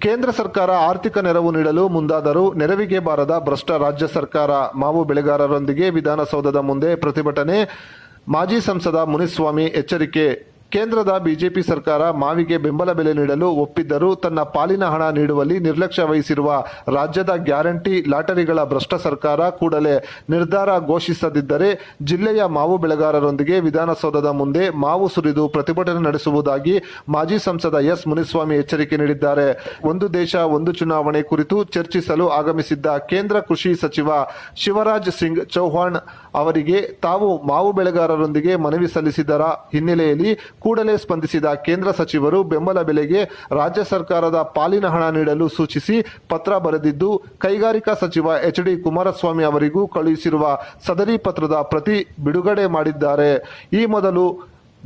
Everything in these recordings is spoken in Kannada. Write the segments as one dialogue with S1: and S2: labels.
S1: ಕೇಂದ್ರ ಸರ್ಕಾರ ಆರ್ಥಿಕ ನೆರವು ನೀಡಲು ಮುಂದಾದರೂ ನೆರವಿಗೆ ಬಾರದ ಭ್ರಷ್ಟ ರಾಜ್ಯ ಸರ್ಕಾರ. ಮಾವು ಬೆಳೆಗಾರರೊಂದಿಗೆ ವಿಧಾನಸೌಧದ ಮುಂದೆ ಪ್ರತಿಭಟನೆ. ಮಾಜಿ ಸಂಸದ ಮುನಿಸ್ವಾಮಿ ಎಚ್ಚರಿಕೆ. ಕೇಂದ್ರದ ಬಿಜೆಪಿ ಸರ್ಕಾರ ಮಾವಿಗೆ ಬೆಂಬಲ ಬೆಲೆ ನೀಡಲು ಒಪ್ಪಿದ್ದರೂ ತನ್ನ ಪಾಲಿನ ಹಣ ನೀಡುವಲ್ಲಿ ನಿರ್ಲಕ್ಷ್ಯ ವಹಿಸಿರುವ ರಾಜ್ಯದ ಗ್ಯಾರಂಟಿ ಲಾಟರಿಗಳ ಭ್ರಷ್ಟ ಸರ್ಕಾರ ಕೂಡಲೇ ನಿರ್ಧಾರ ಘೋಷಿಸದಿದ್ದರೆ ಜಿಲ್ಲೆಯ ಮಾವು ಬೆಳೆಗಾರರೊಂದಿಗೆ ವಿಧಾನಸೌಧದ ಮುಂದೆ ಮಾವು ಸುರಿದು ಪ್ರತಿಭಟನೆ ನಡೆಸುವುದಾಗಿ ಮಾಜಿ ಸಂಸದ ಎಸ್ ಮುನಿಸ್ವಾಮಿ ಎಚ್ಚರಿಕೆ ನೀಡಿದ್ದಾರೆ. ಒಂದು ದೇಶ, ಒಂದು ಚುನಾವಣೆ ಕುರಿತು ಚರ್ಚಿಸಲು ಆಗಮಿಸಿದ್ದ ಕೇಂದ್ರ ಕೃಷಿ ಸಚಿವ ಶಿವರಾಜ್ ಸಿಂಗ್ ಚೌಹಾಣ್ ಅವರಿಗೆ ತಾವು ಮಾವು ಬೆಳೆಗಾರರೊಂದಿಗೆ ಮನವಿ ಸಲ್ಲಿಸಿದರ ಹಿನ್ನೆಲೆಯಲ್ಲಿ ಕೂಡಲೇ ಸ್ಪಂದಿಸಿದ ಕೇಂದ್ರ ಸಚಿವರು ಬೆಂಬಲ ಬೆಲೆಗೆ ರಾಜ್ಯ ಸರ್ಕಾರದ ಪಾಲಿನ ಹಣ ನೀಡಲು ಸೂಚಿಸಿ ಪತ್ರ ಬರೆದಿದ್ದು, ಕೈಗಾರಿಕಾ ಸಚಿವ ಎಚ್ ಡಿ ಕುಮಾರಸ್ವಾಮಿ ಅವರಿಗೂ ಕಳುಹಿಸಿರುವ ಸದರಿ ಪತ್ರದ ಪ್ರತಿ ಬಿಡುಗಡೆ ಮಾಡಿದ್ದಾರೆ. ಈ ಮೊದಲು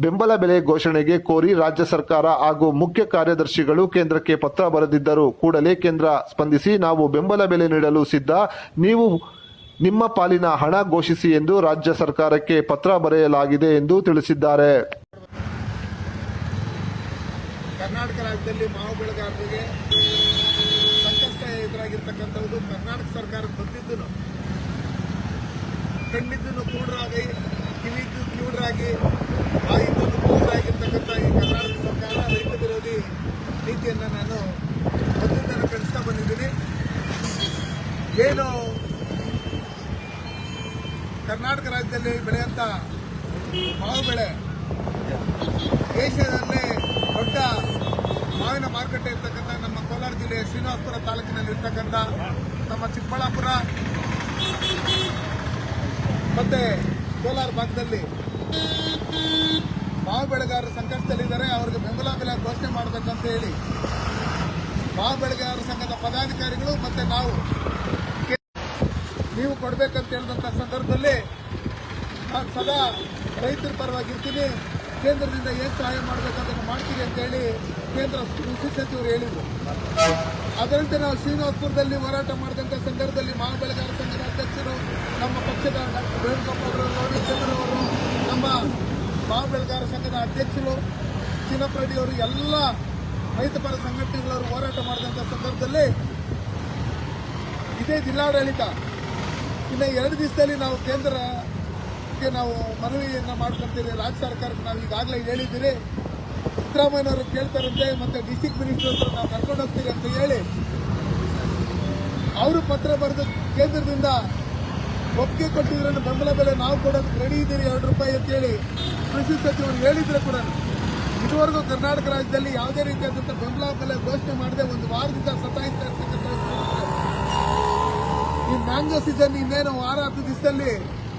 S1: ಬೆಂಬಲ ಬೆಲೆ ಘೋಷಣೆಗೆ ಕೋರಿ ರಾಜ್ಯ ಸರ್ಕಾರ ಹಾಗೂ ಮುಖ್ಯ ಕಾರ್ಯದರ್ಶಿಗಳು ಕೇಂದ್ರಕ್ಕೆ ಪತ್ರ ಬರೆದಿದ್ದರು ಕೂಡಲೇ ಕೇಂದ್ರ ಸ್ಪಂದಿಸಿ ನಾವು ಬೆಂಬಲ ಬೆಲೆ ನೀಡಲು ಸಿದ್ಧ, ನೀವು ನಿಮ್ಮ ಪಾಲಿನ ಹಣ ಘೋಷಿಸಿ ಎಂದು ರಾಜ್ಯ ಸರ್ಕಾರಕ್ಕೆ ಪತ್ರ ಬರೆಯಲಾಗಿದೆ ಎಂದು ತಿಳಿಸಿದ್ದಾರೆ.
S2: ಕರ್ನಾಟಕ ರಾಜ್ಯದಲ್ಲಿ ಮಾವು ಬೆಳೆಗಾರರಿಗೆ ಸಂಕಷ್ಟ ಎದುರಾಗಿರ್ತಕ್ಕಂಥದ್ದು ಕರ್ನಾಟಕ ಸರ್ಕಾರ ಬಂದಿದ್ದು ಕಣ್ಣಿದ್ದನ್ನು ಕೂಡರಾಗಿ, ಕಿವಿದ್ದು ಕ್ಯೂಡರಾಗಿ ಬಾಯಿದ್ದನ್ನು ಕೂಡರಾಗಿರ್ತಕ್ಕಂಥ ಈ ಕರ್ನಾಟಕ ಸರ್ಕಾರ ರೈತ ವಿರೋಧಿ ನೀತಿಯನ್ನು ನಾನು ಬಂದಿದ್ದನ್ನು ಕಳಿಸ್ತಾ ಬಂದಿದ್ದೀನಿ. ಏನು ಕರ್ನಾಟಕ ರಾಜ್ಯದಲ್ಲಿ ಬೆಳೆಯಂತ ಮಾವು ಬೆಳೆ ಮಾವಿನ ಮಾರುಕಟ್ಟೆ ಇರ್ತಕ್ಕಂಥ ನಮ್ಮ ಕೋಲಾರ ಜಿಲ್ಲೆಯ ಶ್ರೀನಿವಾಸಪುರ ತಾಲೂಕಿನಲ್ಲಿ ಇರ್ತಕ್ಕಂಥ ನಮ್ಮ ಚಿಕ್ಕಬಳ್ಳಾಪುರ ಮತ್ತೆ ಕೋಲಾರ ಭಾಗದಲ್ಲಿ ಮಾವು ಬೆಳೆಗಾರರು ಸಂಕಷ್ಟದಲ್ಲಿದ್ದಾರೆ. ಅವರಿಗೆ ಬೆಂಬಲ ಬೆಲೆ ಘೋಷಣೆ ಮಾಡಬೇಕಂತ ಹೇಳಿ ಮಾವು ಬೆಳೆಗಾರರ ಸಂಘದ ಪದಾಧಿಕಾರಿಗಳು ಮತ್ತೆ ನಾವು ನೀವು ಕೊಡಬೇಕಂತ ಹೇಳಿದಂತ ಸಂದರ್ಭದಲ್ಲಿ ನಾನು ಸದಾ ರೈತರ ಪರವಾಗಿರ್ತೀನಿ. ಕೇಂದ್ರದಿಂದ ಏನು ಸಹಾಯ ಮಾಡಬೇಕಂತ ಮಾಡ್ತೀವಿ ಅಂತೇಳಿ ಕೇಂದ್ರ ಕೃಷಿ ಸಚಿವರು ಹೇಳಿದರು. ಅದರಂತೆ ನಾವು ಶ್ರೀನಿವಾಸಪುರದಲ್ಲಿ ಹೋರಾಟ ಮಾಡಿದಂಥ ಸಂದರ್ಭದಲ್ಲಿ ಮಹಾ ಬೆಳೆಗಾರ ಸಂಘದ ಅಧ್ಯಕ್ಷರು, ನಮ್ಮ ಪಕ್ಷದ ಡಾಕ್ಟರ್ ವೇಣುಗೋಪಾಲ್ ಅವರು ನಮ್ಮ ಮಹಾ ಬೆಳೆಗಾರ ಸಂಘದ ಅಧ್ಯಕ್ಷರು ಚಿನ್ನಪ್ರೆಡ್ಡಿ ಅವರು, ಎಲ್ಲ ರೈತಪರ ಸಂಘಟನೆಗಳವರು ಹೋರಾಟ ಮಾಡಿದಂಥ ಸಂದರ್ಭದಲ್ಲಿ ಇದೇ ಜಿಲ್ಲಾಡಳಿತ. ಇನ್ನು ಎರಡು ದಿವಸದಲ್ಲಿ ನಾವು ಕೇಂದ್ರಕ್ಕೆ ನಾವು ಮನವಿಯನ್ನ ಮಾಡ್ಕೊಂತೀವಿ ರಾಜ್ಯ ಸರ್ಕಾರಕ್ಕೆ ನಾವು ಈಗಾಗಲೇ ಹೇಳಿದ್ದೀರಿ. ಸಿದ್ದರಾಮಯ್ಯನವರು ಕೇಳ್ತಾರಂತೆ, ಮತ್ತೆ ಡಿಸ್ಟಿಕ್ ಮಿನಿಸ್ಟರ್ ಹತ್ರ ನಾವು ಕರ್ಕೊಂಡು ಹೋಗ್ತೀವಿ ಅಂತ ಹೇಳಿ. ಅವರು ಪತ್ರ ಬರೆದು ಕೇಂದ್ರದಿಂದ ಒಪ್ಪಿಗೆ ಕೊಟ್ಟಿದ್ರೆ ಬೆಂಬಲ ಬೆಲೆ ನಾವು ಕೊಡೋದಕ್ಕೆ ರೆಡಿ ಇದ್ದೀರಿ, ಎರಡು ರೂಪಾಯಿ ಅಂತೇಳಿ ಕೃಷಿ ಸಚಿವರು ಹೇಳಿದ್ರೆ ಕೂಡ ಇದುವರೆಗೂ ಕರ್ನಾಟಕ ರಾಜ್ಯದಲ್ಲಿ ಯಾವುದೇ ರೀತಿಯಾದಂಥ ಬೆಂಬಲ ಬೆಲೆ ಘೋಷಣೆ ಮಾಡದೆ ಒಂದು ವಾರದಿಂದ ಸತಾಯಿಸ್ತಾ ಇರ್ತಕ್ಕಂಥ ಈ ಮ್ಯಾಂಗೋ ಸೀಸನ್ ಇನ್ನೇನು ವಾರ ಹತ್ತು ದಿವಸದಲ್ಲಿ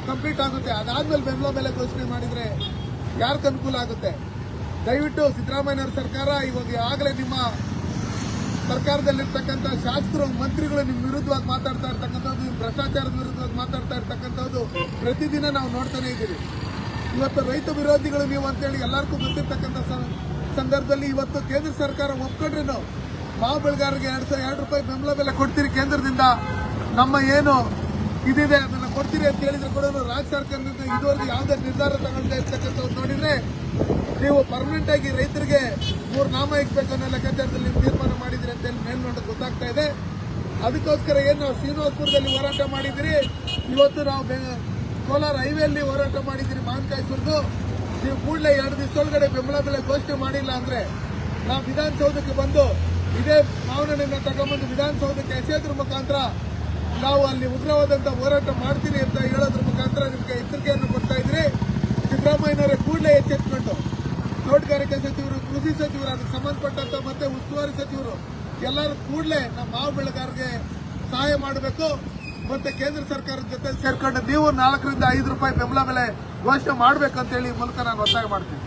S2: ಕಂಪ್ಲೀಟ್ ಆಗುತ್ತೆ. ಅದಾದ್ಮೇಲೆ ಬೆಂಬಲ ಬೆಲೆ ಘೋಷಣೆ ಮಾಡಿದ್ರೆ ಯಾರಿಗೆ ಅನುಕೂಲ ಆಗುತ್ತೆ? ದಯವಿಟ್ಟು ಸಿದ್ದರಾಮಯ್ಯನವರ ಸರ್ಕಾರ ಇವಾಗ ಆಗಲೇ ನಿಮ್ಮ ಸರ್ಕಾರದಲ್ಲಿರ್ತಕ್ಕಂಥ ಶಾಸಕರು, ಮಂತ್ರಿಗಳು ನಿಮ್ಮ ವಿರುದ್ಧವಾಗಿ ಮಾತಾಡ್ತಾ ಇರ್ತಕ್ಕಂಥದ್ದು ನಿಮ್ಮ ಭ್ರಷ್ಟಾಚಾರದ ವಿರುದ್ಧವಾಗಿ ಮಾತಾಡ್ತಾ ಇರ್ತಕ್ಕಂಥದ್ದು ಪ್ರತಿದಿನ ನಾವು ನೋಡ್ತಾನೆ ಇದ್ದೀವಿ. ಇವತ್ತು ರೈತ ವಿರೋಧಿಗಳು ನೀವು ಅಂತೇಳಿ ಎಲ್ಲರಿಗೂ ಗೊತ್ತಿರ್ತಕ್ಕಂಥ ಸಂದರ್ಭದಲ್ಲಿ ಇವತ್ತು ಕೇಂದ್ರ ಸರ್ಕಾರ ಒಪ್ಕೊಂಡ್ರೆ ನಾವು ಮಾವು ಬೆಳೆಗಾರರಿಗೆ ಎರಡು ಸಾವಿರ ಎರಡು ರೂಪಾಯಿ ಬೆಂಬಲ ಬೆಲೆ ಕೊಡ್ತೀರಿ ಕೇಂದ್ರದಿಂದ? ನಮ್ಮ ಏನು ಇದಿದೆ, ಅದನ್ನ ಕೊಡ್ತೀರಿ ಅಂತ ಹೇಳಿದ್ರೆ ಕೂಡ ರಾಜ್ಯ ಸರ್ಕಾರದಿಂದ ಇದುವರೆಗೂ ಯಾವುದೇ ನಿರ್ಧಾರ ತಗೊಳ್ತಾ ಇರ್ತಕ್ಕಂಥದ್ದು ನೋಡಿದ್ರೆ ನೀವು ಪರ್ಮನೆಂಟ್ ಆಗಿ ರೈತರಿಗೆ ಮೂರು ನಾಮ ಇಕ್ಬೇಕು ಅನ್ನೋ ಲೆಕ್ಕಾಚಾರದಲ್ಲಿ ನೀವು ತೀರ್ಮಾನ ಮಾಡಿದ್ರಿ ಅಂತ ಹೇಳಿ ಮೇಲ್ನೋಟ ಗೊತ್ತಾಗ್ತಾ ಇದೆ. ಅದಕ್ಕೋಸ್ಕರ ಏನು ನಾವು ಶ್ರೀನಿವಾಸಪುರದಲ್ಲಿ ಹೋರಾಟ ಮಾಡಿದಿರಿ, ಇವತ್ತು ನಾವು ಕೋಲಾರ ಹೈವೇಲಿ ಹೋರಾಟ ಮಾಡಿದಿರಿ ಮಾವಿನಕಾಯಿ ನೀವು ಕೂಡಲೇ ಎರಡು ದಿವಸದೊಳಗಡೆ ಬೆಂಬಲ ಬೆಲೆ ಘೋಷಣೆ ಮಾಡಿಲ್ಲ ಅಂದ್ರೆ ನಾವು ವಿಧಾನಸೌಧಕ್ಕೆ ಬಂದು ಇದೇ ಮಾವಿನ ತಗೊಂಡ್ಬಂದು ವಿಧಾನಸೌಧಕ್ಕೆ ಎಸೆಯೋದ್ರ ಮುಖಾಂತರ ನಾವು ಅಲ್ಲಿ ಉಗ್ರವಾದಂಥ ಹೋರಾಟ ಮಾಡ್ತೀನಿ ಅಂತ ಹೇಳೋದ್ರ ಮುಖಾಂತರ ನಿಮಗೆ ಎಚ್ಚರಿಕೆಯನ್ನು ಕೊಡ್ತಾ ಇದ್ರಿ ಸಿದ್ದರಾಮಯ್ಯನವರೇ ಕೂಡಲೇ ಎಚ್ಚೆತ್ಕೊಂಡು ತೋಟಗಾರಿಕೆ ಸಚಿವರು, ಕೃಷಿ ಸಚಿವರು, ಅದಕ್ಕೆ ಸಂಬಂಧಪಟ್ಟಂತ ಮತ್ತೆ ಉಸ್ತುವಾರಿ ಸಚಿವರು ಎಲ್ಲರೂ ಕೂಡಲೇ ನಮ್ಮ ಮಾವು ಬೆಳೆಗಾರರಿಗೆ ಸಹಾಯ ಮಾಡಬೇಕು. ಮತ್ತೆ ಕೇಂದ್ರ ಸರ್ಕಾರದ ಜೊತೆ ಸೇರ್ಕೊಂಡು ನೀವು ನಾಲ್ಕರಿಂದ ಐದು ರೂಪಾಯಿ ಬೆಂಬಲ ಬೆಲೆ ಘೋಷಣೆ ಮಾಡಬೇಕಂತ ಹೇಳಿ ಮೂಲಕ ನಾನು ಒತ್ತಾಯ ಮಾಡ್ತೀನಿ.